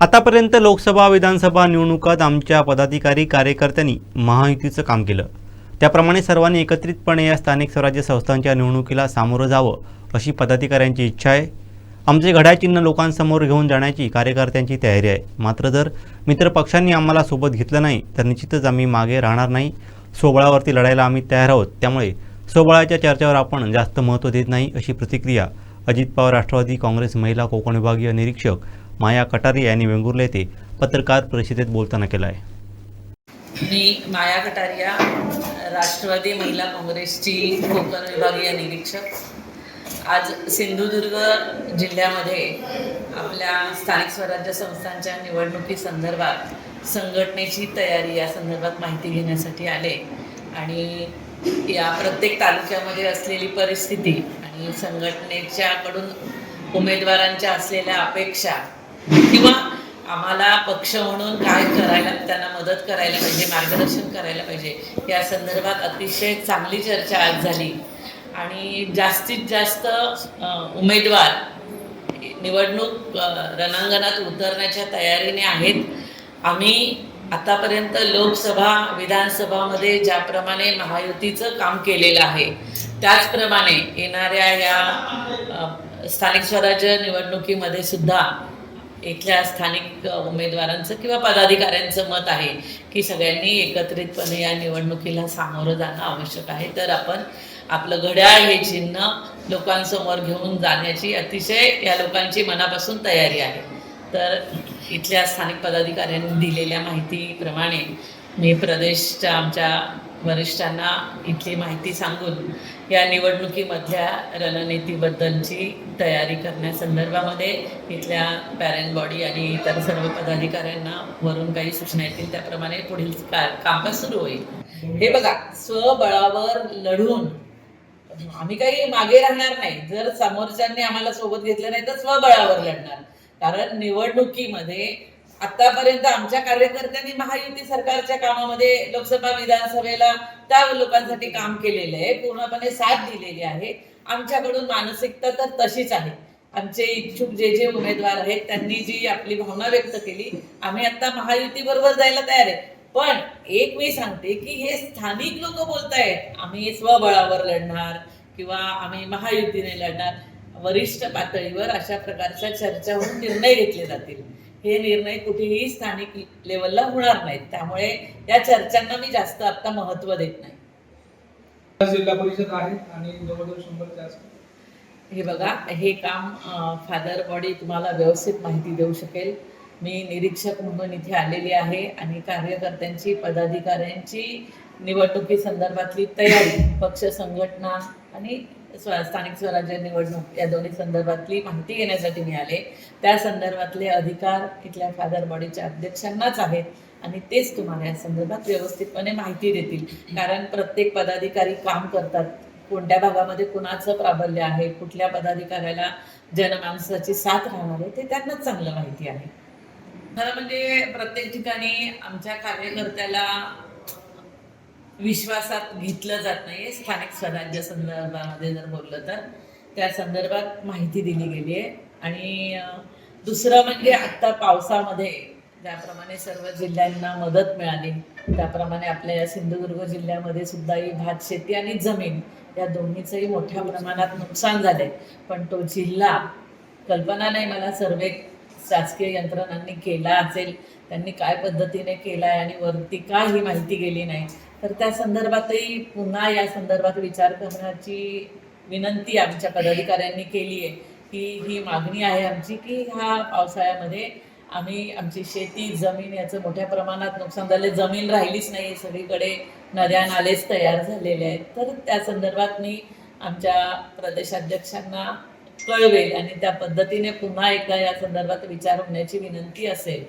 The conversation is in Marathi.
आतापर्यंत लोकसभा विधानसभा निवडणुकात आमच्या पदाधिकारी कार्यकर्त्यांनी महायुतीचं काम केलं. त्याप्रमाणे सर्वांनी एकत्रितपणे या स्थानिक स्वराज्य संस्थांच्या निवडणुकीला सामोरं जावं अशी पदाधिकाऱ्यांची इच्छा आहे. आमचे घड्याचिन्ह लोकांसमोर घेऊन जाण्याची कार्यकर्त्यांची तयारी आहे. मात्र जर मित्र पक्षांनी आम्हाला सोबत घेतलं नाही तर निश्चितच आम्ही मागे राहणार नाही. सोबळावरती लढायला आम्ही तयार आहोत. त्यामुळे सोबळाच्या चर्चेवर आपण जास्त महत्त्व देत नाही अशी प्रतिक्रिया अजित पवार राष्ट्रवादी काँग्रेस महिला कोकण विभागीय निरीक्षक माया कटारी यांनी वेंगुर्ला येथे पत्रकार परिषदेत बोलताना केलं आहे मी माया कटारिया राष्ट्रवादी महिला काँग्रेसची कोकण विभागीय निरीक्षक. आज सिंधुदुर्ग जिल्ह्यामध्ये आपल्या स्थानिक स्वराज्य संस्थांच्या निवडणुकीसंदर्भात संघटनेची तयारी या संदर्भात माहिती घेण्यासाठी आले. आणि या प्रत्येक तालुक्यामध्ये असलेली परिस्थिती आणि संघटनेच्याकडून उमेदवारांच्या असलेल्या अपेक्षा किंवा आम्हाला पक्ष म्हणून काय करायला त्यांना मदत करायला पाहिजे मार्गदर्शन करायला पाहिजे या संदर्भात अतिशय चांगली चर्चा आज झाली. आणि जास्तीत जास्त उमेदवार निवडणूक रणांगणात उतरण्याच्या तयारीने आहेत. आम्ही आतापर्यंत लोकसभा विधानसभामध्ये ज्याप्रमाणे महायुतीचं काम केलेलं आहे त्याचप्रमाणे येणाऱ्या या स्थानिक स्वराज्य निवडणुकीमध्ये सुद्धा इथल्या स्थानिक उमेदवारांचं किंवा पदाधिकाऱ्यांचं मत आहे की सगळ्यांनी एकत्रितपणे या निवडणुकीला सामोरं जाणं आवश्यक आहे. तर आपण आपलं घड्याळ हे चिन्ह लोकांसमोर घेऊन जाण्याची अतिशय या लोकांची मनापासून तयारी आहे. तर इथल्या स्थानिक पदाधिकाऱ्यांनी दिलेल्या माहितीप्रमाणे मी प्रदेशच्या आमच्या वरिष्ठांना इथली माहिती सांगून या निवडणुकीमधल्या रणनीतीबद्दलची तयारी करण्यासंदर्भामध्ये इथल्या पॅरेंट बॉडी आणि इतर सर्व पदाधिकाऱ्यांना वरून काही सूचना येतील त्याप्रमाणे पुढील का कामकाज सुरू होईल. हे बघा स्वबळावर लढून आम्ही काही मागे राहणार नाही. जर समोरच्यांनी आम्हाला सोबत घेतलं नाही तर स्वबळावर लढणार. कारण निवडणुकीमध्ये आतापर्यंत आमच्या कार्यकर्त्यांनी महायुती सरकारच्या कामामध्ये लोकसभा विधानसभेला त्या लोकांसाठी काम केलेलं आहे. पूर्णपणे साथ दिलेली आहे. आमच्याकडून मानसिकता तर तशीच आहे. आमचे इच्छुक जे जे उमेदवार आहेत त्यांनी जी आपली भावना व्यक्त केली आम्ही आता महायुती बरोबर जायला तयार आहे. पण एक मी सांगते की हे स्थानिक लोक बोलतायत. आम्ही स्वबळावर लढणार किंवा आम्ही महायुतीने लढणार. वरिष्ठ पातळीवर अशा प्रकारच्या चर्चा होऊन निर्णय घेतले जातील. हे निर्णय कुठेही स्थानिक लेवलला होणार नाहीत. त्यामुळे या चर्चांना मी जास्त आता महत्त्व देत नाही. जिल्हा परिषद आहे आणि जवळजवळ शंभरच्या आसपास हे बघा हे काम फादर बॉडी तुम्हाला व्यवस्थित माहिती देऊ शकेल. मी निरीक्षक म्हणून इथे आलेली आहे आणि कार्यकर्त्यांची पदाधिकाऱ्यांची निवडणुकी संदर्भातली तयारी पक्ष संघटना आणि स्व स्थानिक स्वराज्य निवडणूक या दोन्ही संदर्भातली माहिती घेण्यासाठी मी आले. त्या संदर्भातले अधिकार इथल्या फादर बॉडीच्या अध्यक्षांनाच आहेत आणि तेच तुम्हाला या संदर्भात व्यवस्थितपणे माहिती देतील. कारण प्रत्येक पदाधिकारी काम करतात. कोणत्या भागामध्ये कुणाचं प्राबल्य आहे कुठल्या पदाधिकाऱ्याला जनमानसाची साथ राहणार आहे ते त्यांनाच चांगलं माहिती आहे. खरं म्हणजे प्रत्येक ठिकाणी आमच्या कार्यकर्त्याला विश्वासात घेतलं जात नाही स्थानिक स्वराज्य संदर्भामध्ये जर बोललं तर. त्या संदर्भात माहिती दिली गेली आहे. आणि दुसरं म्हणजे आत्ता पावसामध्ये ज्याप्रमाणे सर्व जिल्ह्यांना मदत मिळाली त्याप्रमाणे आपल्या या सिंधुदुर्ग जिल्ह्यामध्ये सुद्धा ही भात शेती आणि जमीन या दोन्हीचंही मोठ्या प्रमाणात नुकसान झालंय. पण तो जिल्हा कल्पना नाही मला सर्वे शासकीय यंत्रणांनी केला असेल त्यांनी काय पद्धतीने केला आहे आणि वरती का ही माहिती गेली नाही तर त्या संदर्भातही पुन्हा या संदर्भात विचार करण्याची विनंती आमच्या पदाधिकाऱ्यांनी केली आहे की ही मागणी आहे आमची की ह्या पावसाळ्यामध्ये आम्ही आमची शेती जमीन याचं मोठ्या प्रमाणात नुकसान झाले जमीन राहिलीच नाही सगळीकडे नद्या नालेच तयार झालेले आहेत तर त्या संदर्भात मी आमच्या प्रदेशाध्यक्षांना कळवेल आणि त्या पद्धतीने पुन्हा एकदा या संदर्भात विचार होण्याची विनंती असेल.